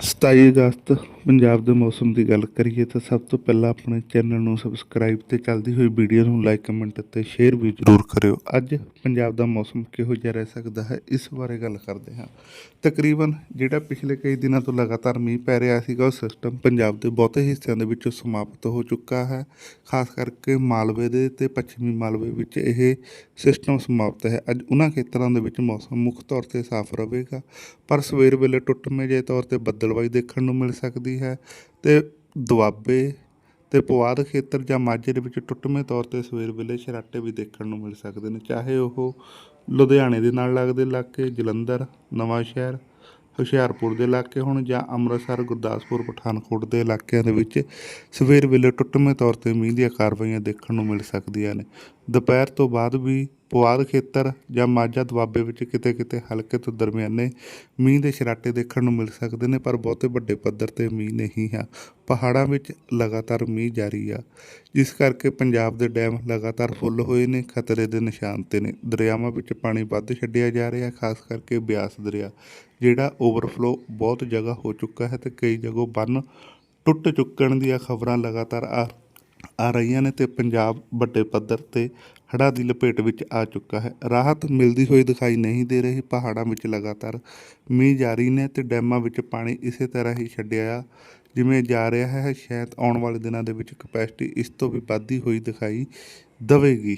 Stayı kattı. Punjab ਦੇ ਮੌਸਮ ਦੀ ਗੱਲ ਕਰੀਏ ਤਾਂ ਸਭ ਤੋਂ ਪਹਿਲਾਂ ਆਪਣੇ ਚੈਨਲ ਨੂੰ ਸਬਸਕ੍ਰਾਈਬ ਤੇ ਚੱਲਦੀ ਹੋਈ ਵੀਡੀਓ ਨੂੰ ਲਾਈਕ ਕਮੈਂਟ ਅਤੇ ਸ਼ੇਅਰ ਵੀ ਜ਼ਰੂਰ ਕਰਿਓ। ਅੱਜ ਪੰਜਾਬ ਦਾ ਮੌਸਮ ਕਿਹੋ ਜਿਹਾ ਰਹਿ ਸਕਦਾ ਹੈ ਇਸ ਬਾਰੇ ਗੱਲ ਕਰਦੇ ਹਾਂ। ਤਕਰੀਬਨ ਜਿਹੜਾ ਪਿਛਲੇ ਕਈ ਦਿਨਾਂ ਤੋਂ ਲਗਾਤਾਰ ਮੀਂਹ ਪੈ ਰਿਹਾ ਸੀਗਾ ਉਹ ਸਿਸਟਮ ਪੰਜਾਬ ਦੇ ਬਹੁਤੇ ਹਿੱਸਿਆਂ ਦੇ ਵਿੱਚ ਸਮਾਪਤ ਹੋ ਚੁੱਕਾ ਹੈ। ਖਾਸ ਕਰਕੇ ਮਾਲਵੇ ਦੇ ਤੇ ਪੱਛਮੀ ਮਾਲਵੇ ਵਿੱਚ ਇਹ ਸਿਸਟਮ ਸਮਾਪਤ ਹੈ। ਅੱਜ ਉਹਨਾਂ ਖੇਤਰਾਂ ਦੇ ਵਿੱਚ ਮੌਸਮ ਮੁੱਖ ਤੌਰ ਤੇ ਸਾਫ਼ ਰਹੇਗਾ ਪਰ ਸਵੇਰ ਵੇਲੇ ਟੁੱਟਵੇਂ ਜਿਹੇ ਤੌਰ ਤੇ ਬੱਦਲਵਾਈ ਦੇਖਣ ਨੂੰ ਮਿਲ ਸਕਦੀ ਹੈ ਤੇ ਦੁਆਬੇ ਤੇ ਪੁਆਧ ਖੇਤਰ ਜਾਂ ਮਾਝੇ ਦੇ ਵਿੱਚ ਟੁੱਟਵੇਂ ਤੌਰ ਤੇ ਸਵੇਰ ਵੇਲੇ ਸ਼ਰਾਟੇ ਵੀ ਦੇਖਣ ਨੂੰ ਮਿਲ ਸਕਦੇ ਨੇ, ਚਾਹੇ ਉਹ ਲੁਧਿਆਣੇ ਦੇ ਨਾਲ ਲੱਗਦੇ ਇਲਾਕੇ, ਜਲੰਧਰ, ਨਵਾਂ ਸ਼ਹਿਰ, ਹੁਸ਼ਿਆਰਪੁਰ ਦੇ ਇਲਾਕੇ ਹੋਣ ਜਾਂ ਅੰਮ੍ਰਿਤਸਰ, ਗੁਰਦਾਸਪੁਰ, ਪਠਾਨਕੋਟ ਦੇ ਇਲਾਕਿਆਂ ਦੇ ਵਿੱਚ ਸਵੇਰ ਵੇਲੇ ਟੁੱਟਵੇਂ ਤੌਰ ਤੇ ਮੀਂਹ ਦੀਆਂ ਕਾਰਵਾਈਆਂ ਦੇਖਣ ਨੂੰ ਮਿਲ ਸਕਦੀਆਂ ਨੇ। ਦੁਪਹਿਰ ਤੋਂ ਬਾਅਦ ਵੀ ਪੁਆਧ ਖੇਤਰ ਜਾਂ ਮਾਝਾ ਦੁਆਬੇ ਵਿੱਚ ਕਿਤੇ ਕਿਤੇ ਹਲਕੇ ਤੋਂ ਦਰਮਿਆਨੇ ਮੀਂਹ ਦੇ ਛਰਾਟੇ ਦੇਖਣ ਨੂੰ ਮਿਲ ਸਕਦੇ ਨੇ, ਪਰ ਬਹੁਤੇ ਵੱਡੇ ਪੱਧਰ ਤੇ ਮੀਂਹ ਨਹੀਂ ਆ। ਪਹਾੜਾਂ ਵਿੱਚ ਲਗਾਤਾਰ ਮੀਂਹ ਜਾਰੀ ਆ। ਜਿਸ ਕਰਕੇ ਪੰਜਾਬ ਦੇ ਡੈਮ ਲਗਾਤਾਰ ਫੁੱਲ ਹੋਏ ਨੇ, ਖਤਰੇ ਦੇ ਨਿਸ਼ਾਨ ਤੇ ਨੇ। ਦਰਿਆਵਾਂ ਵਿੱਚ ਪਾਣੀ ਵੱਧ ਛੱਡਿਆ ਜਾ ਰਿਹਾ, ਖਾਸ ਕਰਕੇ ਬਿਆਸ ਦਰਿਆ, ਜਿਹੜਾ ਓਵਰਫਲੋ ਬਹੁਤ ਜਗ੍ਹਾ ਹੋ ਚੁੱਕਾ ਹੈ ਤੇ ਕਈ ਜਗ੍ਹਾ ਬੰਨ ਟੁੱਟ ਚੁੱਕਣ ਦੀਆਂ ਖਬਰਾਂ ਲਗਾਤਾਰ ਆ ਆ ਰਹੀਆਂ ਨੇ ਤੇ ਪੰਜਾਬ ਵੱਡੇ ਪੱਧਰ ਤੇ ਹੜ੍ਹਾਂ ਦੀ ਲਪੇਟ ਵਿੱਚ ਆ ਚੁੱਕਾ ਹੈ। ਰਾਹਤ ਮਿਲਦੀ ਹੋਈ ਦਿਖਾਈ ਨਹੀਂ ਦੇ ਰਹੀ। ਪਹਾੜਾਂ ਵਿੱਚ ਲਗਾਤਾਰ ਮੀਂਹ ਜਾਰੀ ਨੇ ਤੇ ਡੈਮਾਂ ਵਿੱਚ ਪਾਣੀ ਇਸੇ ਤਰ੍ਹਾਂ ਹੀ ਛੱਡਿਆ ਜਿਵੇਂ ਜਾ ਰਿਹਾ ਹੈ। ਸ਼ਾਇਦ ਆਉਣ ਵਾਲੇ ਦਿਨਾਂ ਦੇ ਵਿੱਚ ਕਪੈਸਿਟੀ ਇਸ ਤੋਂ ਵੀ ਵੱਧਦੀ ਹੋਈ ਦਿਖਾਈ ਦੇਵੇਗੀ।